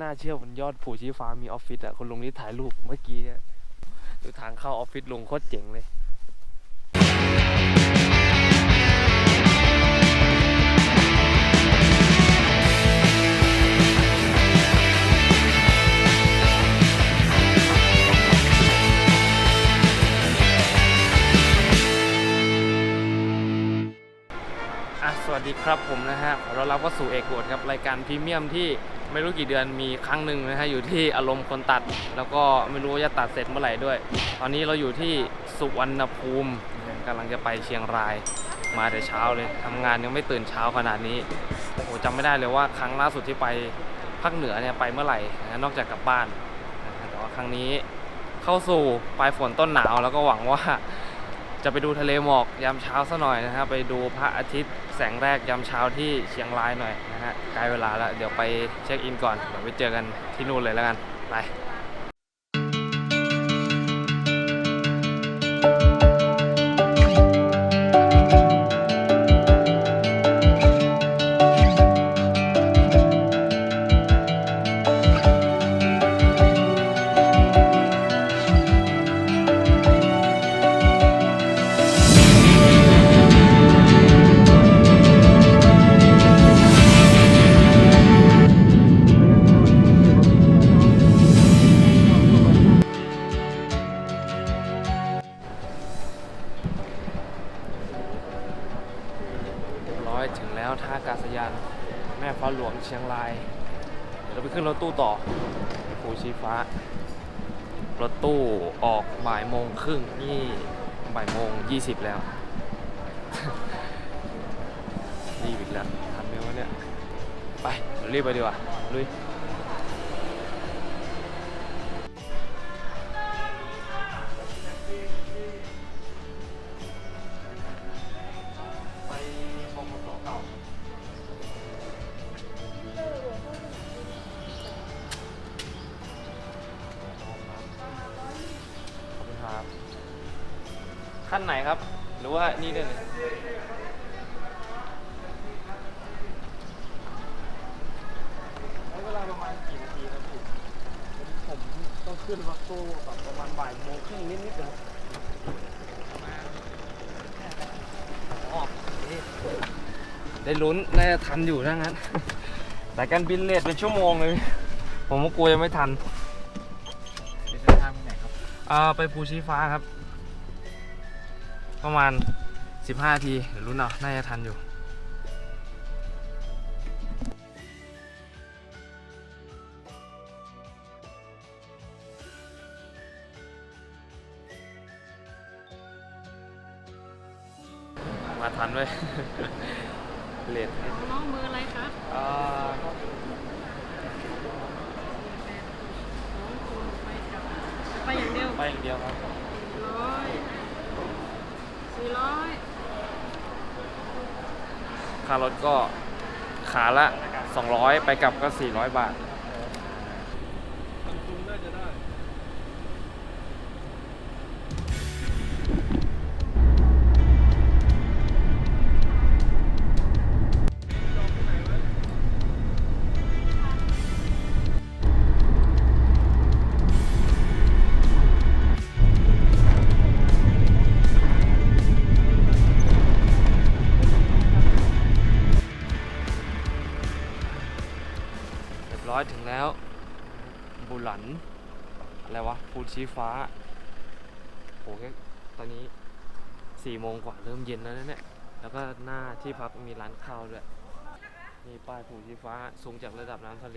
น่าเชื่อบนยอดผูชีฟ้ามีออฟฟิศอะคุณลุงนี่ถ่ายรูปเมื่อกี้เนี่ยดูทางเข้าออฟฟิศลุงโคตรเจ๋งเลย วัสดีครับผมนะฮะขอต้อนรับเข้าสู่เอกโกดครับรายการพรีเมียมที่ไม่รู้กี่เดือนมีครั้งหนึ่งนะฮะอยู่ที่อารมณ์คนตัด แล้วก็ไม่รู้ว่าจะตัดเสร็จเมื่อไหร่ด้วย ตอนนี้เราอยู่ที่สุวรรณภูมิกำลังจะไปเชียงราย มาแต่เช้าเลยทำงานยังไม่ตื่นเช้าขนาดนี้โอ้โหจำไม่ได้เลยว่าครั้งล่าสุดที่ไปภาคเหนือเนี่ยไปเมื่อไหร่นะนอกจากกลับบ้านนะแต่ว่าครั้งนี้เข้าสู่ปลายฝนต้นหนาวแล้วก็หวังว่าจะไปดูทะเลหมอกยามเช้าซะหน่อยนะฮะไปดูพระอาทิตย์ งแรกยามเช้าที่เชียงรายหน่อยนะฮะใกล้เวลาแล้วเดี๋ยวไปเช็คอินก่อนเดี๋ยวไปเจอกันที่นู่นเลยแล้วกันไปาน แม่ฟ้าหลวงเชียงราย เดี๋ยวเราไปขึ้นรถตู้ต่อภูชีฟ้า รถตู้ออกบ่ายโมงครึ่งนี่บ่ายโมงยี่สิบแล้วรีบอีกแล้วทันไหมวะเนี่ย ไปเรารีบไปดีกว่าลุย ขั้นไหนครับ หรือว่านี่ด้วยเลยใช้เวลาประมาณกี่นาทีครับพี่ผมต้องขึ้นรถตู้แบบประมาณบ่ายโมงครึ่งนิดๆเลยอ๋อนี่ได้ลุ้นน่าจะทันอยู่ถ้างั้น แต่การบินเลทเป็นชั่วโมงเลย ผมก็กลัวยังไม่ทันจะเดินทางไปไหนครับ อ่า ไปภูชีฟ้าครับ ประมาณ 15นาทีเดี๋ยวลุ้นเอาน่าจะทันอยู่มาทันเว้ย เลท น้องมืออะไรคะ อ่า สองคนไปกลับไปอย่างเดียว ไปอย่างเดียวครับ ร้อยสี่ร้อย ค่ารถก็ขาละ 200 ไปกลับก็ 400 บาท ร้อยถึงแล้ว บุหลัน อะไรวะภูชีฟ้าโหแค่ตอนนี้สี่โมงกว่าเริ่มเย็นแล้วนะเนี่ย แล้วก็หน้าที่พักมีร้านข้าวด้วย มีป้ายภูชีฟ้าสูงจากระดับน้ำทะเล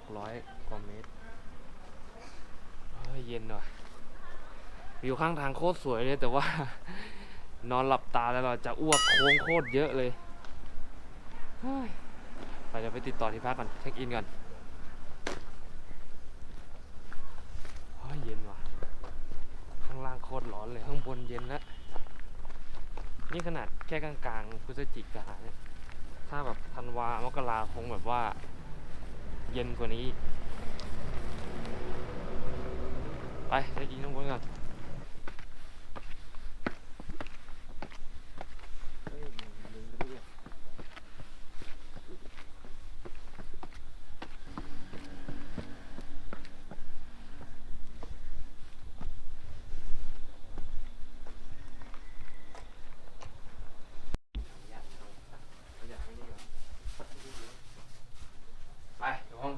1,600 กว่าเมตรเฮ้ยเย็นว่ะวิวข้างทางโคตรสวยเลยแต่ว่า นอนหลับตาแล้วเราจะอ้วกโค้งโคตรเยอะเลยเฮ้ยไปเดี๋ยวไปติดต่อที่พักก่อน เช็คอินก่อนเฮ้ยเย็นว่ะ ข้างล่างโคตรร้ อนเลยข้างบนเย็นแล้ว นี่ขนาดแค่กลางๆพฤศจิกาเนี่ยถ้าแบบธันวามกราคงแบบว่า เย็นกว่านี้ ไปเดี๋ยวอินข้างบนก่อน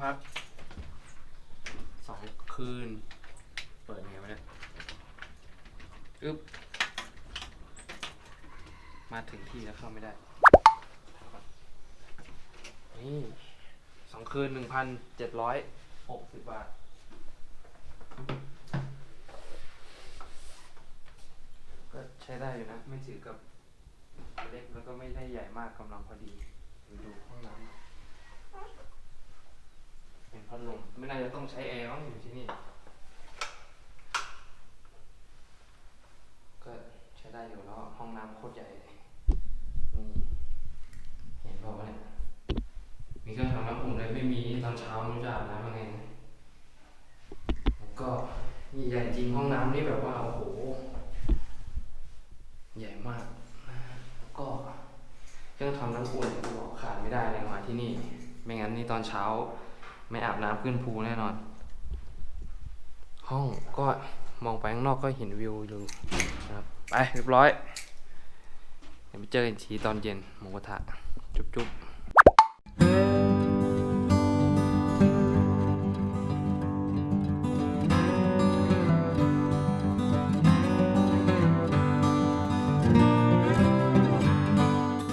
พักสองคืน เปิดไงวะเนี่ยอึ๊บ มา ถึงที่แล้วเข้าไม่ได้นี่สองคืนหนึ่งพันเจ็ดร้อยหกสิบบาท ก็ใช้ได้อยู่นะ ไม่ถือกับเล็กแล้วก็ไม่ได้ใหญ่มากกำลังพอดีดูดูห้องน้ำเป็นพัดลมไม่น่าจะต้องใช้แอร์มั้งอยู่ที่นี่ ก็ใช้ได้อยู่แล้วห้องน้ำโคตรใหญ่เลย เห็นเปล่าเนี่ยมีเครื่องทำน้ำอุ่นเลยไม่มีตอนเช้าไม่รู้จะอาบน้ำยังไงแล้วก็นี่ใหญ่จริงห้องน้ำนี่แบบว่าโอ้โห ใหญ่มากแล้วก็เครื่องทำน้ำอุ่นบอกขาดไม่ได้เลยมาที่นี่ ไม่งั้นนี่ตอนเช้า ไม่อาบน้ำขึ้นภูแน่นอน ห้องก็มองไปข้างนอกก็เห็นวิวอยู่นะครับ ไปเรียบร้อย เดี๋ยวไปเจอกันอีกทีตอนเย็นหมูกระทะ จุ๊บจุ๊บ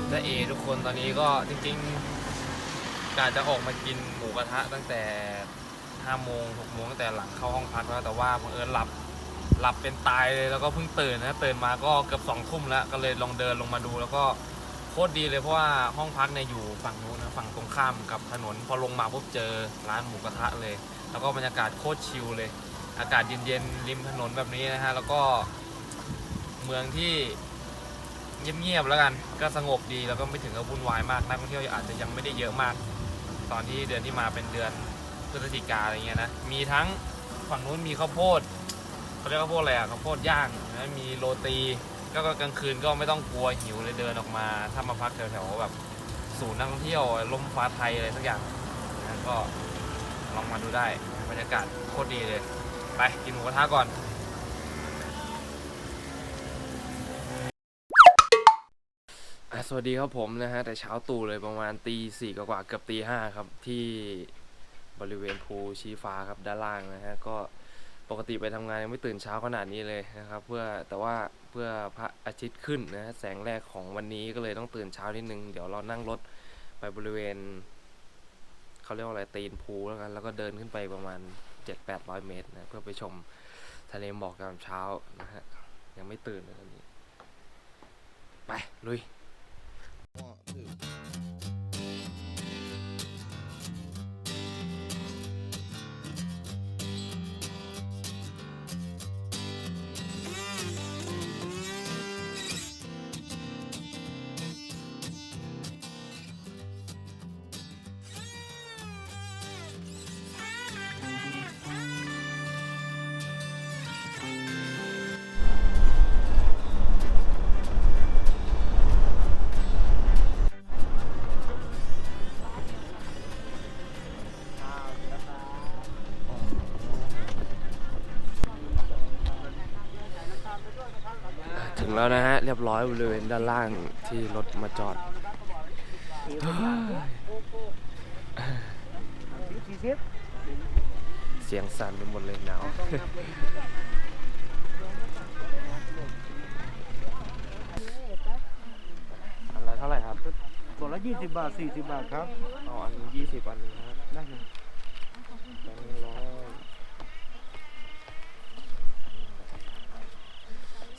และเอทุกคนตอนนี้ก็จริงๆกาจะออกมากินหมูกระทะตั้งแต่5โมง6โมงตั้งแต่หลังเข้าห้องพักแล้วแต่ว่าบังเอิญหลับ หลับเป็นตายเลยแล้วก็เพิ่งตื่นนะตื่นมาก็เกือบสองทุ่มแล้วก็เลยลองเดินลงมาดู แล้วก็โคตรดีเลยเพราะว่าห้องพักเนี่ยอยู่ฝั่งนู้นนะฝั่งตรงข้ามกับถนนพอลงมาปุ๊บเจอร้านหมูกระทะเลย แล้วก็บรรยากาศโคตรชิลเลย อากาศเย็นๆริมถนนแบบนี้นะฮะแล้วก็เมืองที่เงียบๆแล้วกันก็สงบดีแล้วก็ไม่ถึงกับวุ่นวายมากนักท่องเที่ยวอาจจะยังไม่ได้เยอะมาก ตอนที่เดือนที่มาเป็นเดือนพฤศจิกาอะไรเงี้ยนะมีทั้งฝั่งนู้นมีข้าวโพด เขาเรียกข้าวโพดอะไรอะข้าวโพดย่างนะมีโรตีก็ก็กลางคืนก็ไม่ต้องกลัวหิวเลยเดินออกมา ถ้ามาพักแถวๆแบบศูนย์นักท่องเที่ยวลมฟ้าไทยอะไรสักอย่างนะก็ลองมาดูได้บรรยากาศโคตรดีเลย ไปกินหมูกระทะก่อนสวัสดีครับผมนะฮะ แต่เช้าตู่เลยประมาณตีสี่กว่าเกือบตีห้าครับ ที่บริเวณภูชีฟ้าครับด้านล่างนะฮะ ก็ ปกติไปทำงานยังไม่ตื่นเช้าขนาดนี้เลยนะครับ เพื่อแต่ว่าเพื่อพระอาทิตย์ขึ้นนะฮะแสงแรกของวันนี้ก็เลยต้องตื่นเช้านิดนึง เดี๋ยวเรานั่งรถไปบริเวณเขาเรียกว่าอะไรตีนภูแล้วกันแล้วก็เดินขึ้นไปประมาณ 7-800 เมตรนะเพื่อไปชมทะเลหมอกยามเช้านะฮะยังไม่ตื่นเลยตอนนี้ ไป ลุย One, two. แล้วนะฮะ เรียบร้อยบริเวณด้านล่างที่รถมาจอดเสียงสั่นไปหมดเลยหนาวอันละเท่าไหร่ครับตัวละยี่สิบบาทสี่สิบบาทครับ เอาอันยี่สิบอันนี้ครับได้เลยแบงค์ร้อย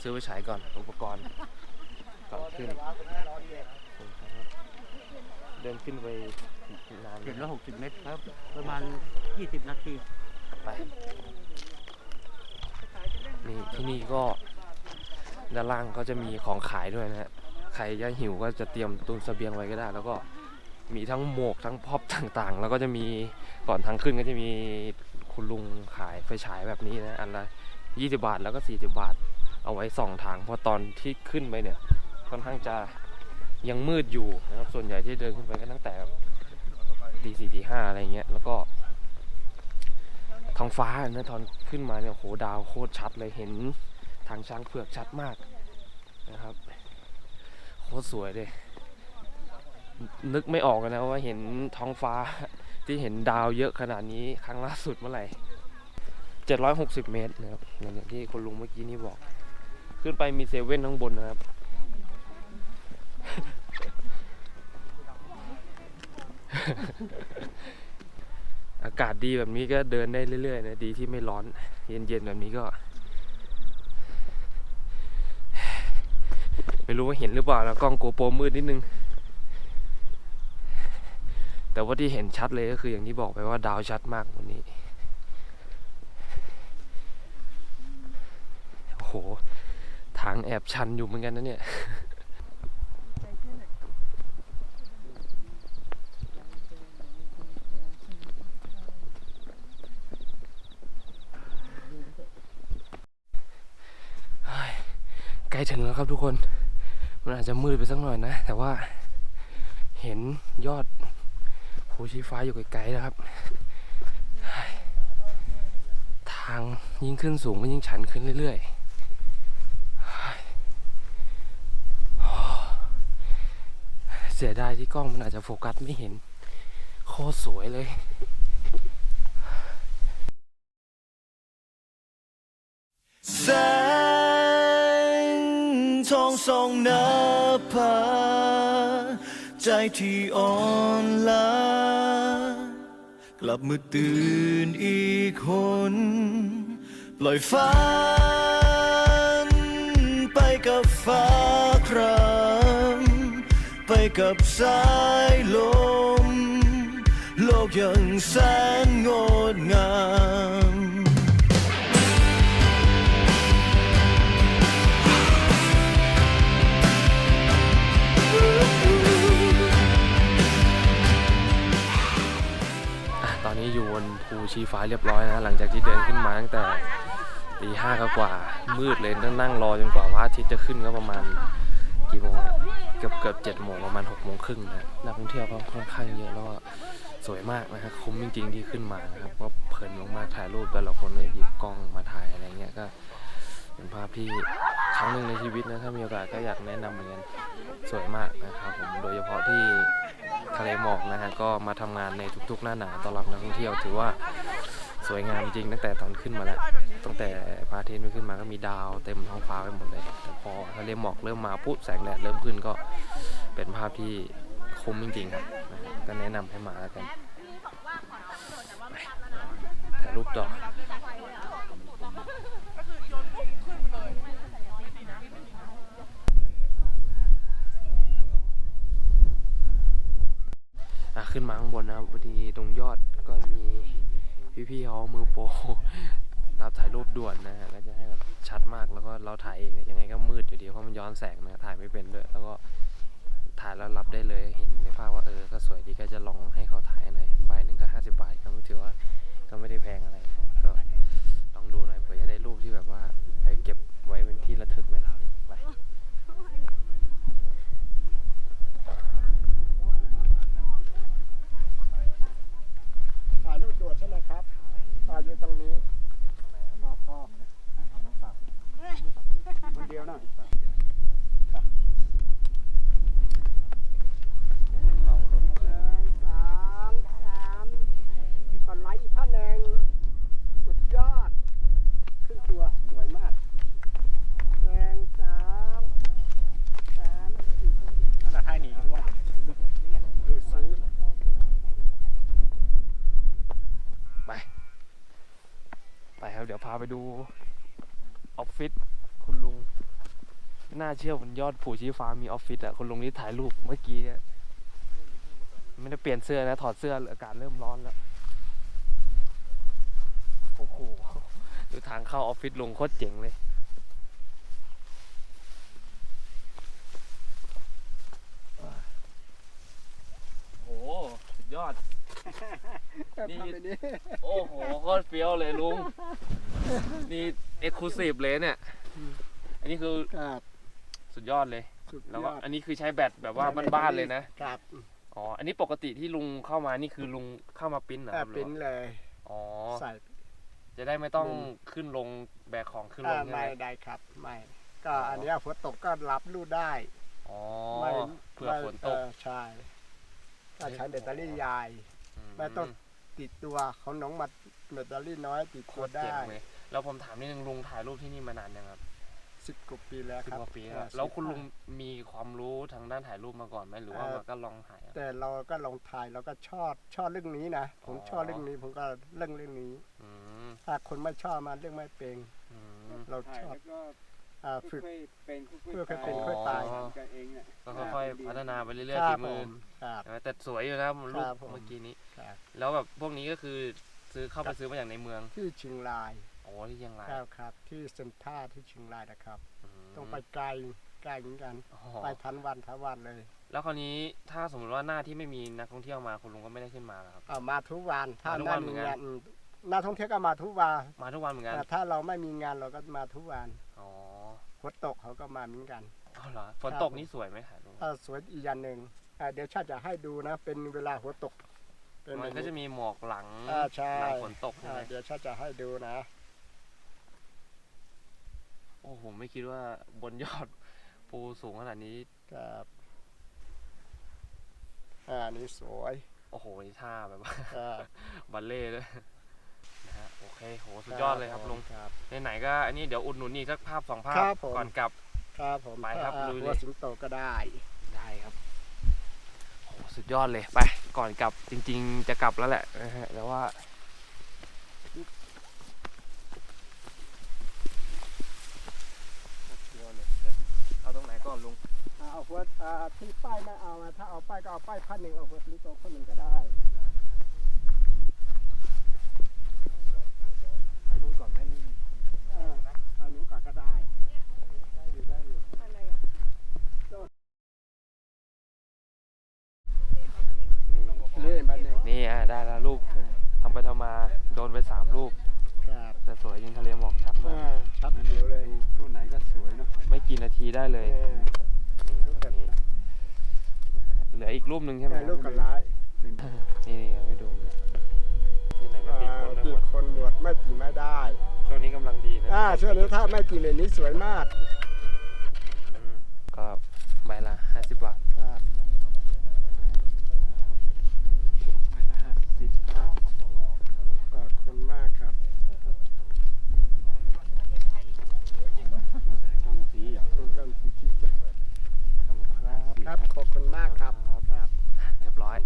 ซื้อไปใช้ก่อนอุปกรณ์ก่อนขึ้น เดินขึ้นไปนานไหมเจ็ดร้อยหกสิบเมตรครับ ประมาณยี่สิบนาทีไปนี่ที่นี่ก็ด้านล่างก็จะมีของขายด้วยนะฮะใครยังหิวก็จะเตรียมตุนเสบียงไว้ก็ได้ แล้วก็มีทั้งหมวกทั้งพ็อปต่างๆ แล้วก็จะมีก่อนทางขึ้นก็จะมีคุณลุงขายไฟฉายแบบนี้นะอันละ20 บาทแล้วก็ 40 บาท เอาไว้ส่องทางเพราะตอนที่ขึ้นไปเนี่ยค่อนข้างจะยังมืดอยู่นะครับส่วนใหญ่ที่เดินขึ้นไปก็ตั้งแต่ตีสี่ตีห้าอะไรเงี้ยแล้วก็ท้องฟ้านะตอนขึ้นมาเนี่ยโหดาวโคตรชัดเลยเห็นทางช้างเผือกชัดมากนะครับโคตรสวยเลยนึกไม่ออกนะว่าเห็นท้องฟ้าที่เห็นดาวเยอะขนาดนี้ครั้งล่าสุดเมื่อไหร่760 เมตรนะครับอย่างที่คุณลุงเมื่อกี้นี่บอก ขึ้นไปมีเซเว่นข้างบนนะครับ อากาศดีแบบนี้ก็เดินได้เรื่อยๆนะดีที่ไม่ร้อน เย็นๆแบบนี้ก็ ไม่รู้ว่าเห็นหรือเปล่านะกล้องโกโปรมืดนิดนึง แต่ว่าที่เห็นชัดเลยก็คืออย่างที่บอกไปว่าดาวชัดมากวันนี้โอ้โห ทางแอบชันอยู่เหมือนกันนะเนี่ยใกล้ถึงแล้วครับทุกคน มันอาจจะมืดไปสักหน่อยนะ แต่ว่าเห็นยอดภูชีฟ้าอยู่ไกลๆนะครับ ทางยิ่งขึ้นสูงก็ยิ่งชันขึ้นเรื่อยๆ เสียดายที่กล้องมันอาจจะโฟกัสไม่เห็น โคตรสวยเลยแสงทองส่องนภาใจที่อ่อนล้ากลับมือตื่นอีกคน ปล่อยฝันไปกับฟ้าครา กับสายลม โลกยังแสนงดงามตอนนี้อยู่บนภูชีฟ้าเรียบร้อยนะ หลังจากที่เดินขึ้นมาตั้งแต่ตีห้ากว่ามืดเลยต้องนั่งรอจนกว่าพระอาทิตย์จะขึ้นก็ประมาณ กี่โมงเนี่ยเกือบเกือบเจ็ดโมงประมาณหกโมงครึ่งนะนักท่องเที่ยวก็ค่อนข้างเยอะแล้วก็สวยมากนะครับคุ้มจริงๆที่ขึ้นมานะครับก็เพลินมากๆถ่ายรูปแต่ละคนก็หยิบกล้องมาถ่ายอะไรเงี้ยก็เป็นภาพที่ครั้งหนึ่งในชีวิตนะถ้ามีโอกาสก็อยากแนะนำเหมือนกันสวยมากนะครับผมโดยเฉพาะที่ทะเลหมอกนะฮะก็มาทำงานในทุกๆ หน้าหนาวต้อนรับนักท่องเที่ยวถือว่าสวยงามจริงตั้งแต่ตอนขึ้นมาแล้ว ตั้งแต่พระอาทิตย์ไม่ขึ้นมาก็มีดาวเต็มท้องฟ้าไปหมดเลยแต่พอทะเลหมอกเริ่มมาปุ๊บแสงแดดเริ่มขึ้นก็เป็นภาพที่คุ้มจริงๆครับนะก็แนะนำให้มาแล้วกันถ่ายรูปต่อขึ้นมาข้างบนนะครับพอดีตรงยอดก็มีพี่ๆเขามือโปร รับถ่ายรูปด่วนนะฮะก็จะให้แบบชัดมากแล้วก็เราถ่ายเองเนี่ยยังไงก็มืดอยู่ดีเพราะมันย้อนแสงนะถ่ายไม่เป็นด้วยแล้วก็ถ่ายแล้วรับได้เลยเห็นในภาพว่าเออก็สวยดีก็จะลองให้เขาถ่ายหน่อยใบหนึ่งก็ 50 บาทก็ไม่ถือว่าก็ไม่ได้แพงอะไรนะก็ลองดูหน่อยเผื่อจะได้รูปที่แบบว่าไปเก็บไว้เป็นที่ระทึกหน่อยไปถ่ายรูปด่วนใช่ไหมครับถ่ายอยู่ตรงนี้พ่อพ่อเอาน้องตัดคนเดียวนะ สามสามมีก่อนไลค์อีกท่านหนึ่งสุดยอด ขึ้นตัวสวยมากหนึ่งสามสามสี่แล้วก็ถ่ายหนีกันว่าดูซื้อ ไป ไปครับ เดี๋ยวพาไปดูออฟฟิศคุณลุงน่าเชื่อบนยอดผูชีฟ้ามีออฟฟิศอะคุณลุงนี่ถ่ายรูปเมื่อกี้เนี่ยไม่ได้เปลี่ยนเสื้อนะถอดเสื้ออากาศเริ่มร้อนแล้วโอ้โหดูทางเข้าออฟฟิศลุงโคตรเจ๋งเลยโอ้โหสุดยอด นี่ทำไปนี้โอ้โหโคตรเฟี้ยวเลยลุง นี่เอ็กซ์คลูซีฟเลยเนี่ย อันนี้คือครับสุดยอดเลย สุดแล้วยก็อดอันนี้คือใช้แบตแบบว่าบ้านๆเลยนะ ครับอ๋อ อันนี้ปกติที่ลุงเข้ามานี่คือลุงเข้ามาปริ้นเหรอแอครับบหปรือริ้นว่าเลยอ๋อ ใส่ จะได้ไม่ต้องอืมขึ้นลงแบกของขึ้นลอ่างใช่ไหไม่ม ได้ครับไม่ก็อันเนี้ยฝนตกก็รับรูดได้อ๋อไม่เผื่อฝนตกเออใช่ถ้าใช้แบตเตอรี่ยายอืมไม่ต้อง ติดตัวของน้องมัดเมดาลี่น้อยติดโคตัวตรได้ เจ๋งเลย แล้วผมถามนิดนึงลุงถ่ายรูปที่นี่มานานยังครับสิบกว่าปีแล้วสิบครับกว่าปีแล้วอ่าแล้วคุณสิบลุงมีความรู้ทางด้านถ่ายรูปมาก่อนไหมหรือว่าเอ่อมาก็ลองถ่ายเอา แต่เราก็ลองถ่ายเราก็ชอบชอบเรื่องนี้นะผมอ๋อ ชอบเรื่องนี้ผมก็เรื่องเรื่องนี้ อืมถ้าคนไม่ชอบมาเรื่องไม่เป็น อืม เราถ่ายชอบแล้วก็อ่าฝึก ค่อยๆเป็นค่อยๆเพื่อค่อยเป็นไปค่อยไปอ๋อกันเองน่ะก็ค่อยๆพัฒนาไปเรื่อยคๆรัฝีบผมือมครับ ใช่ไหมแต่สวยอยู่นะรูปครับผม เมื่อกี้นี้ ครับ แล้วแบบพวกนี้ก็คือซื้อเข้าไปซื้อมาอย่างในเมือง ที่เชียงราย โอ้ที่เชียังไรครับครับ ที่เซ็นทรัลที่เชียงรายนะครับมต้องไปไกลไกลเหมือนกัน อ๋อ ไปทันวันทันวันเลยแล้วคราวนี้ถ้าสมมติว่าหน้าที่ไม่มีนักท่องเที่ยวมาคุณลุงก็ไม่ได้ขึ้นมาเหรอครับ เอามาทุกวันถ้ามาทุกได้วันเหมืมีอนกัน งานอืมนักท่องเที่ยวก็มาทุกวันมาทุกวันเหมือนกันแต่ถ้าเราไม่มีงานเราก็มาทุกวันอ๋อฝนตกเขาก็มาเหมือนกัน เอาเหรอฝนครับตกนี่สวยไหมถ่ายรูปถ้าสวยอีกอย่างหนึ่งอ่าเดี๋ยวชาติจะให้ดูนะ เป็นเวลาหัวตก เป็นมันก็จะมีหมอกหลังอ่าใช่หลังฝนตกใช่อ่าไหมเดี๋ยวชาติจะให้ดูนะโอ้โหไม่คิดว่าบนยอดภูสูงขนาดนี้ ครับอ่านี่สวยโอ้โหนี่ท่าแบบว่าครับบัลเล่ต์ด้วยนะฮะโอเคโหสุดยอดเลยครับลุงครับ ไหนๆก็อันนี้เดี๋ยวอุดหนุนอีกสักภาพสองภาพครับผม ก่อนกลับ ครับผมไปครับอ่าลุยเลย หัวสิงโตก็ได้ ได้ครับโหสุดยอดเลยไป ก่อนกลับจริง ๆ จะกลับแล้วแหละนะฮะแต่ว่าเอาตรงไหนก่อน ลุงอ่าเอาหัวอ่าที่ป้ายไม่เอานะถ้าเอาป้ายก็เอาป้ายพันหนึ่งเอาหัวสิงโตพันหนึ่งก็ได้ ช่วนี้ถ้าไม่กีเมนนี้สวยมากก็ใบละห้าสิบบาทครับขอบคุณมากครับต้นสีอ่บครับ ขอบคุณมากครับ เรียบร้อย